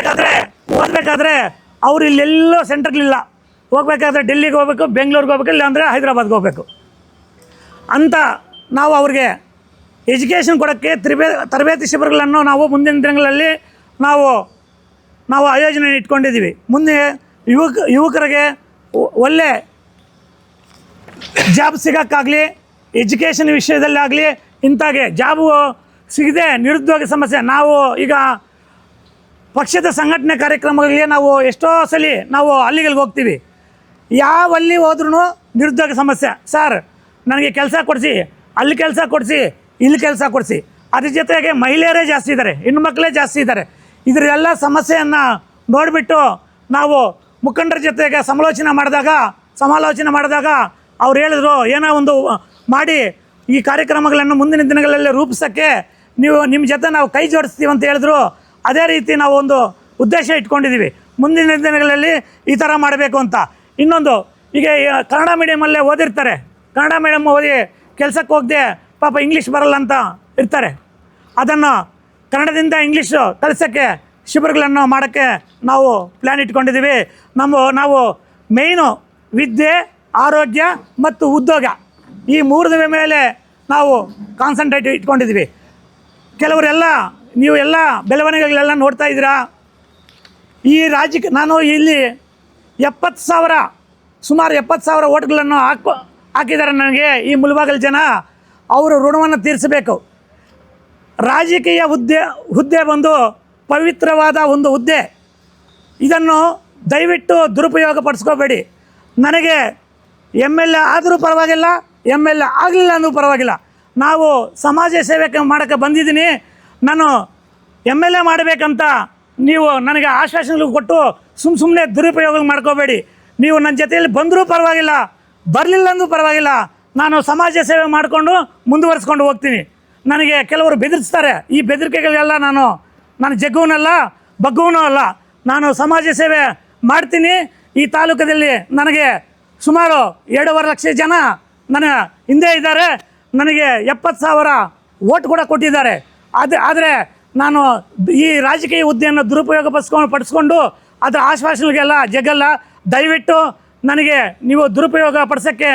ಓದಬೇಕಾದ್ರೆ ಓದಬೇಕಾದ್ರೆ ಅವ್ರು ಇಲ್ಲೆಲ್ಲೋ ಸೆಂಟ್ರ್ಗಳಿಲ್ಲ ಹೋಗ್ಬೇಕಾದ್ರೆ ಡೆಲ್ಲಿಗೆ ಹೋಗ್ಬೇಕು, ಬೆಂಗಳೂರಿಗೆ ಹೋಗ್ಬೇಕು ಇಲ್ಲ ಅಂದರೆ ಹೈದ್ರಾಬಾದ್ಗೆ ಹೋಗ್ಬೇಕು. ಅಂತ ನಾವು ಅವ್ರಿಗೆ ಎಜುಕೇಷನ್ ಕೊಡೋಕ್ಕೆ ತ್ರಿಬೇ, ತರಬೇತಿ ಶಿಬಿರಗಳನ್ನು ನಾವು ಮುಂದಿನ ದಿನಗಳಲ್ಲಿ ನಾವು ನಾವು ಆಯೋಜನೆ ಇಟ್ಕೊಂಡಿದ್ದೀವಿ. ಮುಂದೆ ಯುವಕ, ಯುವಕರಿಗೆ ಒಳ್ಳೆ ಜಾಬ್ ಸಿಗೋಕ್ಕಾಗಲಿ ಎಜುಕೇಷನ್ ವಿಷಯದಲ್ಲಾಗಲಿ ಇಂಥಾಗೆ ಜಾಬು ಸಿಗದೆ ನಿರುದ್ಯೋಗ ಸಮಸ್ಯೆ. ನಾವು ಈಗ ಪಕ್ಷದ ಸಂಘಟನೆ ಕಾರ್ಯಕ್ರಮಗಳಿಗೆ ನಾವು ಎಷ್ಟೋ ಸಲ ನಾವು ಹಳ್ಳಿಗಳಿಗೆ ಹೋಗ್ತೀವಿ. ಯಾವ ಅಲ್ಲಿ ಹೋದ್ರೂ ನಿರುದ್ಯೋಗ ಸಮಸ್ಯೆ. ಸರ್, ನನಗೆ ಕೆಲಸ ಕೊಡಿಸಿ, ಅಲ್ಲಿ ಕೆಲಸ ಕೊಡಿಸಿ, ಇಲ್ಲಿ ಕೆಲಸ ಕೊಡಿಸಿ. ಅದ್ರ ಜೊತೆಗೆ ಮಹಿಳೆಯರೇ ಜಾಸ್ತಿ ಇದ್ದಾರೆ ಹೆಣ್ಣು ಮಕ್ಕಳೇ ಜಾಸ್ತಿ ಇದ್ದಾರೆ. ಇದರೆಲ್ಲ ಸಮಸ್ಯೆಯನ್ನು ನೋಡಿಬಿಟ್ಟು ನಾವು ಮುಖಂಡರ ಜೊತೆಗೆ ಸಮಾಲೋಚನೆ ಮಾಡಿದಾಗ ಸಮಾಲೋಚನೆ ಮಾಡಿದಾಗ ಅವ್ರು ಹೇಳಿದ್ರು, ಏನೋ ಒಂದು ಮಾಡಿ ಈ ಕಾರ್ಯಕ್ರಮಗಳನ್ನು ಮುಂದಿನ ದಿನಗಳಲ್ಲಿ ರೂಪಿಸೋಕ್ಕೆ ನೀವು ನಿಮ್ಮ ಜೊತೆ ನಾವು ಕೈ ಜೋಡಿಸ್ತೀವಿ ಅಂತ ಹೇಳಿದ್ರು. ಅದೇ ರೀತಿ ನಾವು ಒಂದು ಉದ್ದೇಶ ಇಟ್ಕೊಂಡಿದ್ದೀವಿ. ಮುಂದಿನ ದಿನಗಳಲ್ಲಿ ಈ ಥರ ಮಾಡಬೇಕು ಅಂತ. ಇನ್ನೊಂದು, ಈಗ ಕನ್ನಡ ಮೀಡಿಯಮಲ್ಲೇ ಓದಿರ್ತಾರೆ. ಕನ್ನಡ ಮೀಡಿಯಮ್ ಓದಿ ಕೆಲಸಕ್ಕೆ ಹೋಗದೆ ಪಾಪ ಇಂಗ್ಲೀಷ್ ಬರಲ್ಲ ಅಂತ ಇರ್ತಾರೆ. ಅದನ್ನು ಕನ್ನಡದಿಂದ ಇಂಗ್ಲೀಷು ಕಲಿಸೋಕ್ಕೆ ಶಿಬಿರಗಳನ್ನು ಮಾಡೋಕ್ಕೆ ನಾವು ಪ್ಲ್ಯಾನ್ ಇಟ್ಕೊಂಡಿದ್ದೀವಿ. ನಮ್ಮ, ನಾವು ಮೇಯ್ನು ವಿದ್ಯೆ, ಆರೋಗ್ಯ ಮತ್ತು ಉದ್ಯೋಗ ಈ ಮೂರದ ಮೇಲೆ ನಾವು ಕಾನ್ಸಂಟ್ರೇಟ್ ಇಟ್ಕೊಂಡಿದ್ದೀವಿ. ಕೆಲವರೆಲ್ಲ ನೀವು ಎಲ್ಲ ಬೆಳವಣಿಗೆಗಳೆಲ್ಲ ನೋಡ್ತಾ ಇದ್ದೀರಾ? ಈ ರಾಜ್ಯಕ್ಕೆ ನಾನು ಇಲ್ಲಿ ಎಪ್ಪತ್ತು ಸಾವಿರ, ಸುಮಾರು ಎಪ್ಪತ್ತು ಸಾವಿರ ಓಟ್ಗಳನ್ನು ಹಾಕೋ, ಹಾಕಿದ್ದಾರೆ ನನಗೆ ಈ ಮುಲ್ಬಾಗಲ್ ಜನ. ಅವರು ಋಣವನ್ನು ತೀರಿಸಬೇಕು. ರಾಜಕೀಯ ಹುದ್ದೆ ಹುದ್ದೆ ಬಂದು ಪವಿತ್ರವಾದ ಒಂದು ಹುದ್ದೆ. ಇದನ್ನು ದಯವಿಟ್ಟು ದುರುಪಯೋಗ ಪಡಿಸ್ಕೋಬೇಡಿ ನನಗೆ ಎಂ ಎಲ್ ಎ ಆದರೂ ಪರವಾಗಿಲ್ಲ ಎಂ ಎಲ್ ಎ ಆಗಲಿಲ್ಲ ಅಂದರೂ ಪರವಾಗಿಲ್ಲ. ನಾವು ಸಮಾಜ ಸೇವೆಗೆ ಮಾಡೋಕ್ಕೆ ಬಂದಿದ್ದೀನಿ. ನಾನು ಎಂ ಎಲ್ ಎ ಮಾಡಬೇಕಂತ ನೀವು ನನಗೆ ಆಶ್ವಾಸನೆಗಳು ಕೊಟ್ಟು ಸುಮ್ಮ ಸುಮ್ಮನೆ ದುರುಪಯೋಗ ಮಾಡ್ಕೋಬೇಡಿ. ನೀವು ನನ್ನ ಜೊತೆಯಲ್ಲಿ ಬಂದರೂ ಪರವಾಗಿಲ್ಲ, ಬರಲಿಲ್ಲ ಅಂದರೂ ಪರವಾಗಿಲ್ಲ, ನಾನು ಸಮಾಜ ಸೇವೆ ಮಾಡಿಕೊಂಡು ಮುಂದುವರಿಸ್ಕೊಂಡು ಹೋಗ್ತೀನಿ. ನನಗೆ ಕೆಲವರು ಬೆದರಿಸ್ತಾರೆ, ಈ ಬೆದರಿಕೆಗಳಿಗೆಲ್ಲ ನಾನು ನಾನು ಜಗ್ಗುವನಲ್ಲ, ಬಗ್ಗುವನೂ ಅಲ್ಲ. ನಾನು ಸಮಾಜ ಸೇವೆ ಮಾಡ್ತೀನಿ. ಈ ತಾಲೂಕದಲ್ಲಿ ನನಗೆ ಸುಮಾರು ಎರಡೂವರೆ ಲಕ್ಷ ಜನ ನನ್ನ ಹಿಂದೆ ಇದ್ದಾರೆ. ನನಗೆ ಎಪ್ಪತ್ತು ಸಾವಿರ ಓಟ್ ಕೂಡ ಕೊಟ್ಟಿದ್ದಾರೆ. ಅದು ಆದರೆ ನಾನು ಈ ರಾಜಕೀಯ ಹುದ್ದೆಯನ್ನು ದುರುಪಯೋಗ ಪಡಿಸ್ಕೊಂಡು ಪಡಿಸ್ಕೊಂಡು ಅದರ ಆಶ್ವಾಸನೆಗೆಲ್ಲ ಜಗ್ಗಲ್ಲ ದಯವಿಟ್ಟು ನನಗೆ ನೀವು ದುರುಪಯೋಗ ಪಡಿಸೋಕ್ಕೆ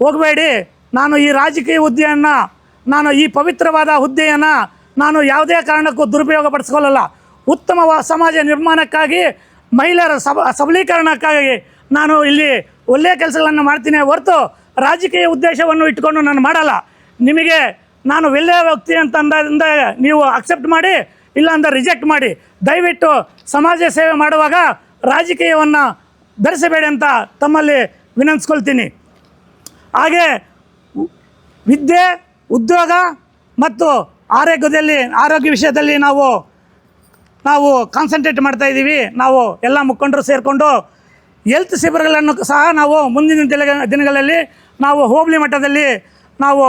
ಹೋಗಬೇಡಿ. ನಾನು ಈ ರಾಜಕೀಯ ಹುದ್ದೆಯನ್ನು, ನಾನು ಈ ಪವಿತ್ರವಾದ ಹುದ್ದೆಯನ್ನು ನಾನು ಯಾವುದೇ ಕಾರಣಕ್ಕೂ ದುರುಪಯೋಗ ಪಡಿಸ್ಕೊಳ್ಳಲ್ಲ. ಉತ್ತಮ ಸಮಾಜ ನಿರ್ಮಾಣಕ್ಕಾಗಿ, ಮಹಿಳೆಯರ ಸಬ ಸಬಲೀಕರಣಕ್ಕಾಗಿ ನಾನು ಇಲ್ಲಿ ಒಳ್ಳೆಯ ಕೆಲಸಗಳನ್ನು ಮಾಡ್ತೀನಿ ಹೊರತು ರಾಜಕೀಯ ಉದ್ದೇಶವನ್ನು ಇಟ್ಕೊಂಡು ನಾನು ಮಾಡಲ್ಲ. ನಿಮಗೆ ನಾನು ವಿಲ್ಲೇ ವ್ಯಕ್ತಿ ಅಂತ ಅಂದಾದಿಂದ ನೀವು ಅಕ್ಸೆಪ್ಟ್ ಮಾಡಿ ಇಲ್ಲ ಅಂದ್ರೆ ರಿಜೆಕ್ಟ್ ಮಾಡಿ. ದಯವಿಟ್ಟು ಸಮಾಜ ಸೇವೆ ಮಾಡುವಾಗ ರಾಜಕೀಯವನ್ನು ಧರಿಸಬೇಡಿ ಅಂತ ತಮ್ಮಲ್ಲಿ ವಿನಂತಿಸ್ಕೊಳ್ತೀನಿ. ಹಾಗೆ ವಿದ್ಯೆ, ಉದ್ಯೋಗ ಮತ್ತು ಆರೋಗ್ಯದಲ್ಲಿ, ಆರೋಗ್ಯ ವಿಷಯದಲ್ಲಿ ನಾವು ನಾವು ಕಾನ್ಸಂಟ್ರೇಟ್ ಮಾಡ್ತಾ ಇದ್ದೀವಿ. ನಾವು ಎಲ್ಲ ಮುಖಂಡರು ಸೇರಿಕೊಂಡು ಹೆಲ್ತ್ ಶಿಬಿರಗಳನ್ನು ಸಹ ನಾವು ಮುಂದಿನ ದಿನ ದಿನಗಳಲ್ಲಿ ನಾವು ಹೋಬಳಿ ಮಟ್ಟದಲ್ಲಿ ನಾವು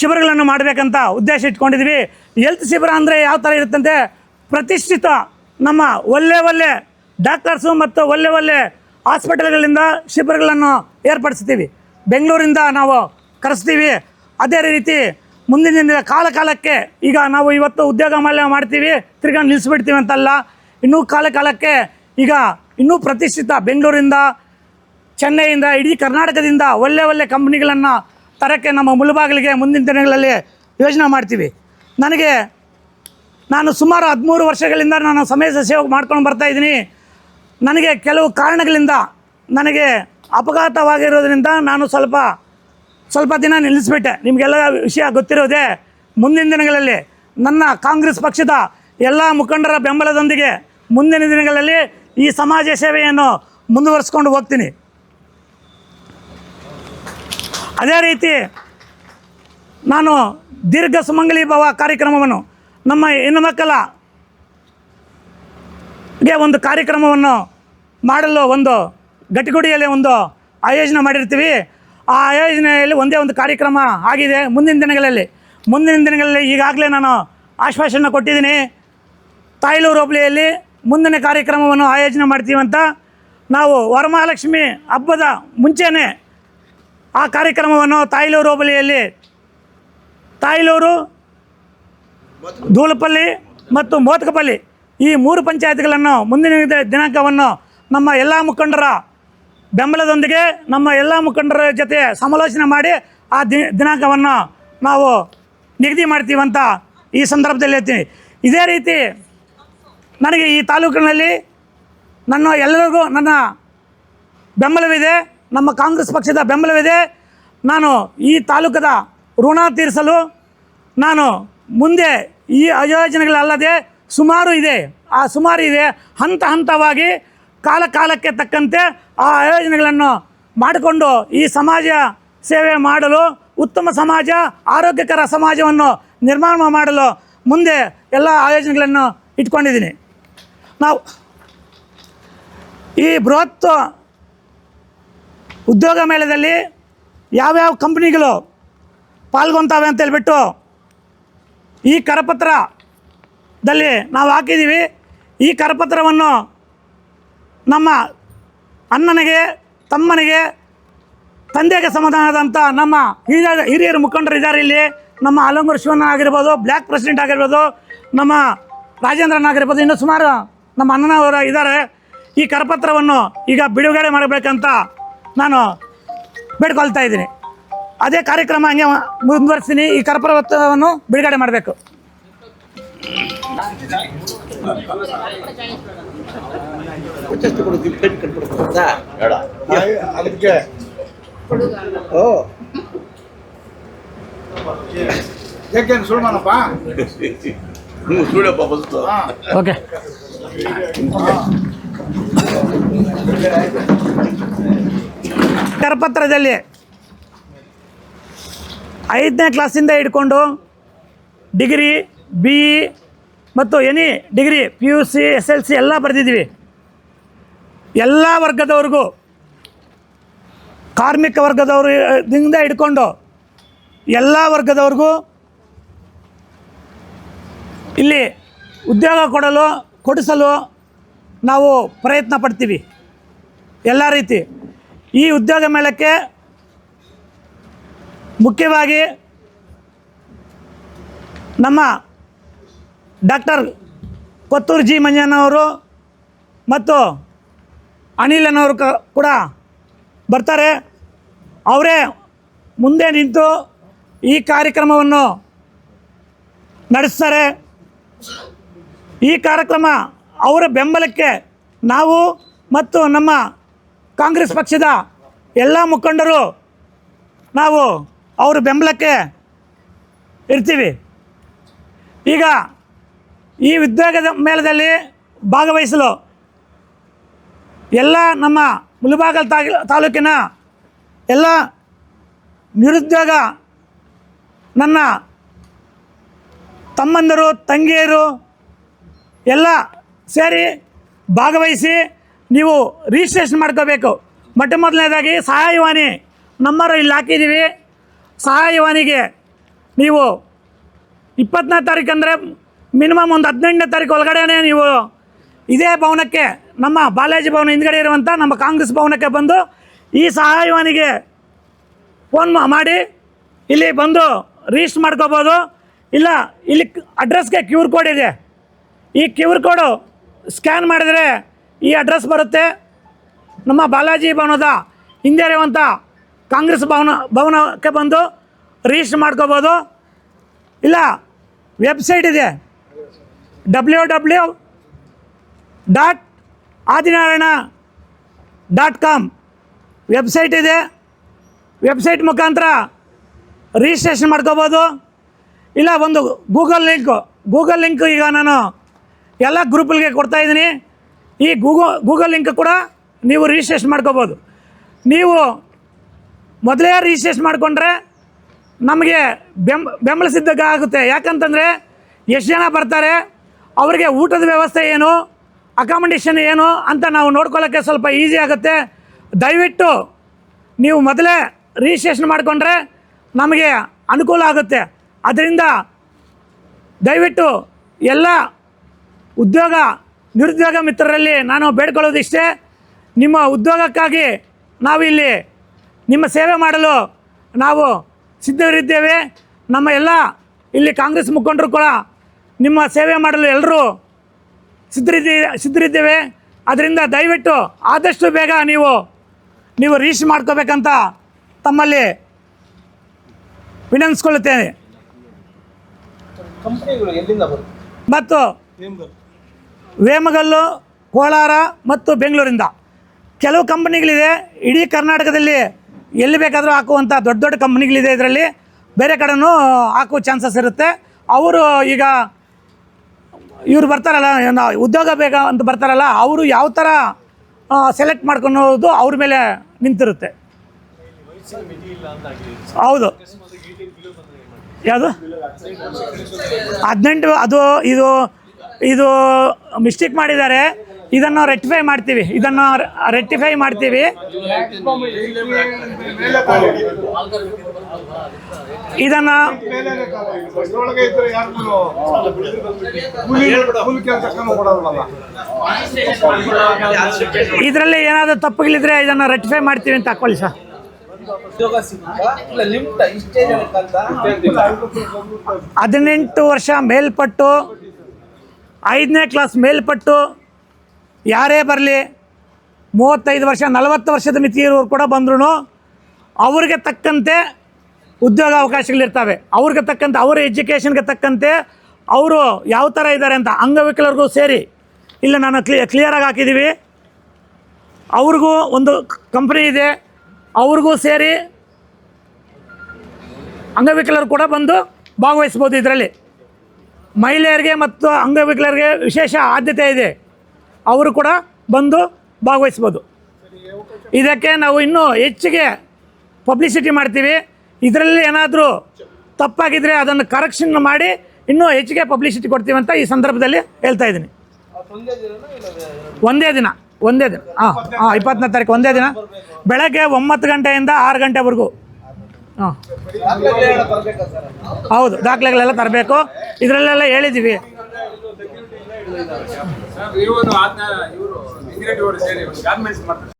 ಶಿಬಿರಗಳನ್ನು ಮಾಡಬೇಕಂತ ಉದ್ದೇಶ ಇಟ್ಕೊಂಡಿದ್ವಿ. ಹೆಲ್ತ್ ಶಿಬಿರ ಅಂದರೆ ಯಾವ ಥರ ಇರುತ್ತಂತೆ ಪ್ರತಿಷ್ಠಿತ ನಮ್ಮ ಒಳ್ಳೆ ಒಳ್ಳೆ ಡಾಕ್ಟರ್ಸು ಮತ್ತು ಒಳ್ಳೆ ಒಳ್ಳೆ ಹಾಸ್ಪಿಟಲ್ಗಳಿಂದ ಶಿಬಿರಗಳನ್ನು ಏರ್ಪಡಿಸ್ತೀವಿ. ಬೆಂಗಳೂರಿಂದ ನಾವು ಕರೆಸ್ತೀವಿ. ಅದೇ ರೀತಿ ಮುಂದಿನ ದಿನ ಕಾಲ ಕಾಲಕ್ಕೆ ಈಗ ನಾವು ಇವತ್ತು ಉದ್ಯೋಗ ಮಾಲ್ಯ ಮಾಡ್ತೀವಿ. ತಿರ್ಗಾ ನಿಲ್ಲಿಸ್ಬಿಡ್ತೀವಿ ಅಂತಲ್ಲ. ಇನ್ನೂ ಕಾಲ ಕಾಲಕ್ಕೆ ಈಗ ಇನ್ನೂ ಪ್ರತಿಷ್ಠಿತ ಬೆಂಗಳೂರಿಂದ, ಚೆನ್ನೈಯಿಂದ, ಇಡೀ ಕರ್ನಾಟಕದಿಂದ ಒಳ್ಳೆ ಒಳ್ಳೆ ಕಂಪ್ನಿಗಳನ್ನು ತರೋಕ್ಕೆ ನಮ್ಮ ಮುಳುಬಾಗಿಲಿಗೆ ಮುಂದಿನ ದಿನಗಳಲ್ಲಿ ಯೋಜನೆ ಮಾಡ್ತೀವಿ. ನನಗೆ ನಾನು ಸುಮಾರು ಹದಿಮೂರು ವರ್ಷಗಳಿಂದ ನಾನು ಸಮಾಜ ಸೇವೆ ಮಾಡ್ಕೊಂಡು ಬರ್ತಾ ಇದ್ದೀನಿ. ನನಗೆ ಕೆಲವು ಕಾರಣಗಳಿಂದ ನನಗೆ ಅಪಘಾತವಾಗಿರೋದ್ರಿಂದ ನಾನು ಸ್ವಲ್ಪ ಸ್ವಲ್ಪ ದಿನ ನಿಲ್ಲಿಸ್ಬಿಟ್ಟೆ. ನಿಮಗೆಲ್ಲ ವಿಷಯ ಗೊತ್ತಿರೋದೇ, ಮುಂದಿನ ದಿನಗಳಲ್ಲಿ ನನ್ನ ಕಾಂಗ್ರೆಸ್ ಪಕ್ಷದ ಎಲ್ಲ ಮುಖಂಡರ ಬೆಂಬಲದೊಂದಿಗೆ ಮುಂದಿನ ದಿನಗಳಲ್ಲಿ ಈ ಸಮಾಜ ಸೇವೆಯನ್ನು ಮುಂದುವರಿಸ್ಕೊಂಡು ಹೋಗ್ತೀನಿ. ಅದೇ ರೀತಿ ನಾನು ದೀರ್ಘ ಸುಮಂಗಲಿ ಭವ ಕಾರ್ಯಕ್ರಮವನ್ನು ನಮ್ಮ ಹೆಣ್ಣು ಗೆ ಒಂದು ಕಾರ್ಯಕ್ರಮವನ್ನು ಮಾಡಲು ಒಂದು ಗಟ್ಟಿಗುಡಿಯಲ್ಲಿ ಒಂದು ಆಯೋಜನೆ ಮಾಡಿರ್ತೀವಿ. ಆ ಆಯೋಜನೆಯಲ್ಲಿ ಒಂದೇ ಒಂದು ಕಾರ್ಯಕ್ರಮ ಆಗಿದೆ ಮುಂದಿನ ದಿನಗಳಲ್ಲಿ. ಮುಂದಿನ ದಿನಗಳಲ್ಲಿ ಈಗಾಗಲೇ ನಾನು ಆಶ್ವಾಸನೆ ಕೊಟ್ಟಿದ್ದೀನಿ. ತಾಯ್ಲೂರು ಹೋಬಳಿಯಲ್ಲಿ ಮುಂದಿನ ಕಾರ್ಯಕ್ರಮವನ್ನು ಆಯೋಜನೆ ಮಾಡ್ತೀವಂತ ನಾವು ವರಮಹಾಲಕ್ಷ್ಮಿ ಹಬ್ಬದ ಮುಂಚೆನೇ ಆ ಕಾರ್ಯಕ್ರಮವನ್ನು ತಾಯಿಲೂರು ಹೋಬಳಿಯಲ್ಲಿ ತಾಯಿಲೂರು, ಧೂಳಪಲ್ಲಿ ಮತ್ತು ಮೋತಕಪಲ್ಲಿ ಈ ಮೂರು ಪಂಚಾಯತ್ಗಳನ್ನು ಮುಂದಿನ ದಿನ- ದಿನಾಂಕವನ್ನು ನಮ್ಮ ಎಲ್ಲ ಮುಖಂಡರ ಬೆಂಬಲದೊಂದಿಗೆ ನಮ್ಮ ಎಲ್ಲ ಮುಖಂಡರ ಜೊತೆ ಸಮಾಲೋಚನೆ ಮಾಡಿ ಆ ದಿನಾಂಕವನ್ನು ನಾವು ನಿಗದಿ ಮಾಡ್ತೀವಂತ ಈ ಸಂದರ್ಭದಲ್ಲಿ ಹೇಳ್ತೀನಿ. ಇದೇ ರೀತಿ ನನಗೆ ಈ ತಾಲೂಕಿನಲ್ಲಿ ನನ್ನ ಎಲ್ಲರಿಗೂ ನನ್ನ ಬೆಂಬಲವಿದೆ. ನಮ್ಮ ಕಾಂಗ್ರೆಸ್ ಪಕ್ಷದ ಬೆಂಬಲವಿದೆ. ನಾನು ಈ ತಾಲೂಕದ ಋಣ ತೀರಿಸಲು ನಾನು ಮುಂದೆ ಈ ಆಯೋಜನೆಗಳಲ್ಲದೆ ಸುಮಾರು ಇದೆ. ಆ ಸುಮಾರು ಇದೆ. ಹಂತ ಹಂತವಾಗಿ ಕಾಲ ಕಾಲಕ್ಕೆ ತಕ್ಕಂತೆ ಆ ಆಯೋಜನೆಗಳನ್ನು ಮಾಡಿಕೊಂಡು ಈ ಸಮಾಜ ಸೇವೆ ಮಾಡಲು, ಉತ್ತಮ ಸಮಾಜ, ಆರೋಗ್ಯಕರ ಸಮಾಜವನ್ನು ನಿರ್ಮಾಣ ಮಾಡಲು ಮುಂದೆ ಎಲ್ಲ ಆಯೋಜನೆಗಳನ್ನು ಇಟ್ಕೊಂಡಿದ್ದೀನಿ. ನಾವು ಈ ಬೃಹತ್ ಉದ್ಯೋಗ ಮೇಳದಲ್ಲಿ ಯಾವ್ಯಾವ ಕಂಪ್ನಿಗಳು ಪಾಲ್ಗೊಂತಾವೆ ಅಂತ ಹೇಳ್ಬಿಟ್ಟು ಈ ಕರಪತ್ರದಲ್ಲಿ ನಾವು ಹಾಕಿದ್ದೀವಿ. ಈ ಕರಪತ್ರವನ್ನು ನಮ್ಮ ಅಣ್ಣನಿಗೆ, ತಮ್ಮನಿಗೆ, ತಂದೆಗೆ ಸಮಾಧಾನದಂಥ ನಮ್ಮ ಹಿರಿಯ ಹಿರಿಯರು ಮುಖಂಡರು ಇದ್ದಾರೆ ಇಲ್ಲಿ. ನಮ್ಮ ಅಲಂಗೂರು ಶಿವಣ್ಣ ಆಗಿರ್ಬೋದು ಬ್ಲ್ಯಾಕ್ ಪ್ರೆಸಿಡೆಂಟ್ ಆಗಿರ್ಬೋದು, ನಮ್ಮ ರಾಜೇಂದ್ರನ್ ಆಗಿರ್ಬೋದು, ಇನ್ನೂ ಸುಮಾರು ನಮ್ಮ ಅಣ್ಣನವರು ಇದ್ದಾರೆ. ಈ ಕರಪತ್ರವನ್ನು ಈಗ ಬಿಡುಗಡೆ ಮಾಡಬೇಕಂತ ನಾನು ಬೇಡ್ಕೊಳ್ತಾ ಇದ್ದೀನಿ. ಅದೇ ಕಾರ್ಯಕ್ರಮ ಹಂಗೆ ಮುಂದುವರಿಸ್ತೀನಿ. ಈ ಕರಪರ್ವತವನ್ನು ಬಿಡುಗಡೆ ಮಾಡಬೇಕು. ಓಕೆ. ಕರಪತ್ರದಲ್ಲಿ ಐದನೇ ಕ್ಲಾಸಿಂದ ಹಿಡ್ಕೊಂಡು ಡಿಗ್ರಿ ಬಿ ಇ ಮತ್ತು any degree P U C S L C ಎಲ್ಲ ಬರೆದಿದ್ದೀವಿ. ಎಲ್ಲ ವರ್ಗದವ್ರಿಗೂ, ಕಾರ್ಮಿಕ ವರ್ಗದವ್ರಿಂದ ಹಿಡ್ಕೊಂಡು ಎಲ್ಲ ವರ್ಗದವ್ರಿಗೂ ಇಲ್ಲಿ ಉದ್ಯೋಗ ಕೊಡಲು, ಕೊಡಿಸಲು ನಾವು ಪ್ರಯತ್ನ ಪಡ್ತೀವಿ. ಎಲ್ಲ ರೀತಿ. ಈ ಉದ್ಯೋಗ ಮೇಳಕ್ಕೆ ಮುಖ್ಯವಾಗಿ ನಮ್ಮ ಡಾಕ್ಟರ್ ಕೊತ್ತೂರು ಜಿ ಮಂಜನವರು ಮತ್ತು ಅನಿಲನವರು ಕೂಡ ಬರ್ತಾರೆ. ಅವರೇ ಮುಂದೆ ನಿಂತು ಈ ಕಾರ್ಯಕ್ರಮವನ್ನು ನಡೆಸ್ತಾರೆ. ಈ ಕಾರ್ಯಕ್ರಮ ಅವರ ಬೆಂಬಲಕ್ಕೆ ನಾವು ಮತ್ತು ನಮ್ಮ ಕಾಂಗ್ರೆಸ್ ಪಕ್ಷದ ಎಲ್ಲ ಮುಖಂಡರು ನಾವು ಅವರ ಬೆಂಬಲಕ್ಕೆ ಇರ್ತೀವಿ. ಈಗ ಈ ಉದ್ಯೋಗದ ಮೇಳದಲ್ಲಿ ಭಾಗವಹಿಸಲು ಎಲ್ಲ ನಮ್ಮ ಮುಳಬಾಗಲ್ ತಾಲೂಕಿನ ಎಲ್ಲ ನಿರುದ್ಯೋಗ ನನ್ನ ತಮ್ಮಂದರು, ತಂಗಿಯರು ಎಲ್ಲ ಸೇರಿ ಭಾಗವಹಿಸಿ ನೀವು ರಿಜಿಸ್ಟ್ರೇಷನ್ ಮಾಡ್ಕೋಬೇಕು. ಮೊಟ್ಟ ಮೊದಲನೇದಾಗಿ ಸಹಾಯವಾಣಿ ನಂಬರು ಇಲ್ಲಿ ಹಾಕಿದ್ದೀವಿ. ಸಹಾಯವಾಣಿಗೆ ನೀವು ಇಪ್ಪತ್ತನೇ ತಾರೀಕು ಅಂದರೆ ಮಿನಿಮಮ್ ಒಂದು ಹದಿನೆಂಟನೇ ತಾರೀಕು ಒಳಗಡೆನೇ ನೀವು ಇದೇ ಭವನಕ್ಕೆ ನಮ್ಮ ಬಾಲಾಜಿ ಭವನ ಹಿಂದ್ಗಡೆ ಇರುವಂಥ ನಮ್ಮ ಕಾಂಗ್ರೆಸ್ ಭವನಕ್ಕೆ ಬಂದು ಈ ಸಹಾಯವಾಣಿಗೆ ಫೋನ್ ಮಾಡಿ. ಇಲ್ಲಿ ಬಂದು ರಿಜಿಸ್ಟರ್ ಮಾಡ್ಕೋಬೋದು. ಇಲ್ಲ, ಇಲ್ಲಿ ಅಡ್ರೆಸ್ಗೆ ಕ್ಯೂರ್ ಕೋಡ್ ಇದೆ. ಈ ಕ್ಯೂರ್ ಕೋಡು ಸ್ಕ್ಯಾನ್ ಮಾಡಿದರೆ ಈ ಅಡ್ರೆಸ್ ಬರುತ್ತೆ. ನಮ್ಮ ಬಾಲಾಜಿ ಭವನದ ಹಿಂದೆ ಕಾಂಗ್ರೆಸ್ ಭವನ, ಭವನಕ್ಕೆ ಬಂದು ರಿಜಿಸ್ಟರ್ ಮಾಡ್ಕೋಬೋದು. ಇಲ್ಲ ವೆಬ್ಸೈಟ್ ಇದೆ. W W dot Adinarayana dot com website ಇದೆ. ವೆಬ್ಸೈಟ್ ಮುಖಾಂತರ ರಿಜಿಸ್ಟ್ರೇಷನ್ ಮಾಡ್ಕೋಬೋದು. ಇಲ್ಲ, ಒಂದು ಗೂಗಲ್ ಲಿಂಕು ಗೂಗಲ್ ಲಿಂಕು ಈಗ ನಾನು ಎಲ್ಲ ಗ್ರೂಪ್ಗಳಿಗೆ ಕೊಡ್ತಾಯಿದ್ದೀನಿ ಈ ಗೂಗಲ್ ಗೂಗಲ್ ಲಿಂಕ್ ಕೂಡ ನೀವು ರಿಜಿಸ್ಟ್ರೇಷನ್ ಮಾಡ್ಕೋಬೋದು. ನೀವು ಮೊದಲೇ ರಿಜಿಸ್ಟ್ರೇಷನ್ ಮಾಡಿಕೊಂಡ್ರೆ ನಮಗೆ ಬೆಂಬ ಬೆಂಬಲಿಸಿದ್ದಾಗ ಆಗುತ್ತೆ. ಯಾಕಂತಂದರೆ ಎಷ್ಟು ಜನ ಬರ್ತಾರೆ, ಅವರಿಗೆ ಊಟದ ವ್ಯವಸ್ಥೆ ಏನು ಅಕಾಮಡೇಷನ್ ಏನು ಅಂತ ನಾವು ನೋಡ್ಕೊಳ್ಳೋಕ್ಕೆ ಸ್ವಲ್ಪ ಈಸಿ ಆಗುತ್ತೆ. ದಯವಿಟ್ಟು ನೀವು ಮೊದಲೇ ರಿಜಿಸ್ಟ್ರೇಷನ್ ಮಾಡಿಕೊಂಡ್ರೆ ನಮಗೆ ಅನುಕೂಲ ಆಗುತ್ತೆ. ಅದರಿಂದ ದಯವಿಟ್ಟು ಎಲ್ಲ ಉದ್ಯೋಗ ನಿರುದ್ಯೋಗ ಮಿತ್ರರಲ್ಲಿ ನಾನು ಬೇಡ್ಕೊಳ್ಳೋದಿಷ್ಟೇ ನಿಮ್ಮ ಉದ್ಯೋಗಕ್ಕಾಗಿ ನಾವಿಲ್ಲಿ ನಿಮ್ಮ ಸೇವೆ ಮಾಡಲು ನಾವು ಸಿದ್ಧರಿದ್ದೇವೆ. ನಮ್ಮ ಎಲ್ಲ ಇಲ್ಲಿ ಕಾಂಗ್ರೆಸ್ ಮುಖಂಡರು ಕೂಡ ನಿಮ್ಮ ಸೇವೆ ಮಾಡಲು ಎಲ್ಲರೂ ಸಿದ್ಧರಿದ್ದೀ ಸಿದ್ಧರಿದ್ದೇವೆ. ಅದರಿಂದ ದಯವಿಟ್ಟು ಆದಷ್ಟು ಬೇಗ ನೀವು ನೀವು ರೀಚ್ ಮಾಡ್ಕೋಬೇಕಂತ ತಮ್ಮಲ್ಲಿ ವಿನಂತಿಸ್ಕೊಳ್ಳುತ್ತೇನೆ. ಮತ್ತು ವೇಮಗಲ್ಲು, ಕೋಲಾರ ಮತ್ತು ಬೆಂಗಳೂರಿಂದ. ಕೆಲವು ಕಂಪ್ನಿಗಳಿದೆ, ಇಡೀ ಕರ್ನಾಟಕದಲ್ಲಿ ಎಲ್ಲಿ ಬೇಕಾದರೂ ಹಾಕುವಂಥ ದೊಡ್ಡ ದೊಡ್ಡ ಕಂಪ್ನಿಗಳಿದೆ ಇದರಲ್ಲಿ. ಬೇರೆ ಕಡೆನೂ ಹಾಕುವ ಚಾನ್ಸಸ್ ಇರುತ್ತೆ. ಅವರು ಈಗ ಇವರು ಬರ್ತಾರಲ್ಲ ಉದ್ಯೋಗ ಬೇಗ ಅಂತ ಬರ್ತಾರಲ್ಲ, ಅವರು ಯಾವ ಥರ ಸೆಲೆಕ್ಟ್ ಮಾಡ್ಕೊಳೋದು ಅವ್ರ ಮೇಲೆ ನಿಂತಿರುತ್ತೆ. ಹೌದು. ಯಾವುದು? ಹದಿನೆಂಟು, ಅದು, ಇದು ಇದು ಮಿಸ್ಟೇಕ್ ಮಾಡಿದ್ದಾರೆ. ಇದನ್ನು ರೆಕ್ಟಿಫೈ ಮಾಡ್ತೀವಿ. ಇದನ್ನು ರೆಕ್ಟಿಫೈ ಮಾಡ್ತೀವಿ. ಇದನ್ನು ಇದರಲ್ಲಿ ಏನಾದರೂ ತಪ್ಪುಗಳಿದ್ರೆ ಇದನ್ನು ರೆಕ್ಟಿಫೈ ಮಾಡ್ತೀವಿ ಅಂತ ಹಾಕೊಳ್ಳಿ ಸರ್. ಹದಿನೆಂಟು ವರ್ಷ ಮೇಲ್ಪಟ್ಟು ಐದನೇ ಕ್ಲಾಸ್ ಮೇಲ್ಪಟ್ಟು ಯಾರೇ ಬರಲಿ, ಮೂವತ್ತೈದು ವರ್ಷ, ನಲವತ್ತು ವರ್ಷದ ಮಿತಿ ಇರೋರು ಕೂಡ ಬಂದ್ರೂ ಅವ್ರಿಗೆ ತಕ್ಕಂತೆ ಉದ್ಯೋಗ ಅವಕಾಶಗಳಿರ್ತವೆ. ಅವ್ರಿಗೆ ತಕ್ಕಂತೆ, ಅವರ ಎಜುಕೇಷನ್ಗೆ ತಕ್ಕಂತೆ ಅವರು ಯಾವ ಥರ ಇದ್ದಾರೆ ಅಂತ ಅಂಗವಿಕಲರಿಗೂ ಸೇರಿ. ಇಲ್ಲ, ನಾನು ಕ್ಲಿ ಕ್ಲಿಯರಾಗಿ ಹಾಕಿದ್ದೀವಿ ಅವ್ರಿಗೂ ಒಂದು ಕಂಪ್ನಿ ಇದೆ. ಅವ್ರಿಗೂ ಸೇರಿ ಅಂಗವಿಕಲರು ಕೂಡ ಬಂದು ಭಾಗವಹಿಸ್ಬೋದು ಇದರಲ್ಲಿ. ಮಹಿಳೆಯರಿಗೆ ಮತ್ತು ಅಂಗವಿಕಲರಿಗೆ ವಿಶೇಷ ಆದ್ಯತೆ ಇದೆ. ಅವರು ಕೂಡ ಬಂದು ಭಾಗವಹಿಸ್ಬೋದು. ಇದಕ್ಕೆ ನಾವು ಇನ್ನೂ ಹೆಚ್ಚಿಗೆ ಪಬ್ಲಿಸಿಟಿ ಮಾಡ್ತೀವಿ. ಇದರಲ್ಲಿ ಏನಾದರೂ ತಪ್ಪಾಗಿದ್ದರೆ ಅದನ್ನು ಕರೆಕ್ಷನ್ ಮಾಡಿ ಇನ್ನೂ ಹೆಚ್ಚಿಗೆ ಪಬ್ಲಿಸಿಟಿ ಕೊಡ್ತೀವಿ ಅಂತ ಈ ಸಂದರ್ಭದಲ್ಲಿ ಹೇಳ್ತಾ ಇದ್ದೀನಿ. ಒಂದೇ ದಿನ ಒಂದೇ ದಿನ. ಹಾಂ ಹಾಂ ಇಪ್ಪತ್ತನೇ ತಾರೀಕು ಒಂದೇ ದಿನ. ಬೆಳಗ್ಗೆ ಒಂಬತ್ತು ಗಂಟೆಯಿಂದ ಆರು ಗಂಟೆವರೆಗೂ. ಹಾಂ ಹೌದು, ದಾಖಲೆಗಳೆಲ್ಲ ತರಬೇಕು. ಇದರಲ್ಲೆಲ್ಲ ಹೇಳಿದ್ದೀವಿ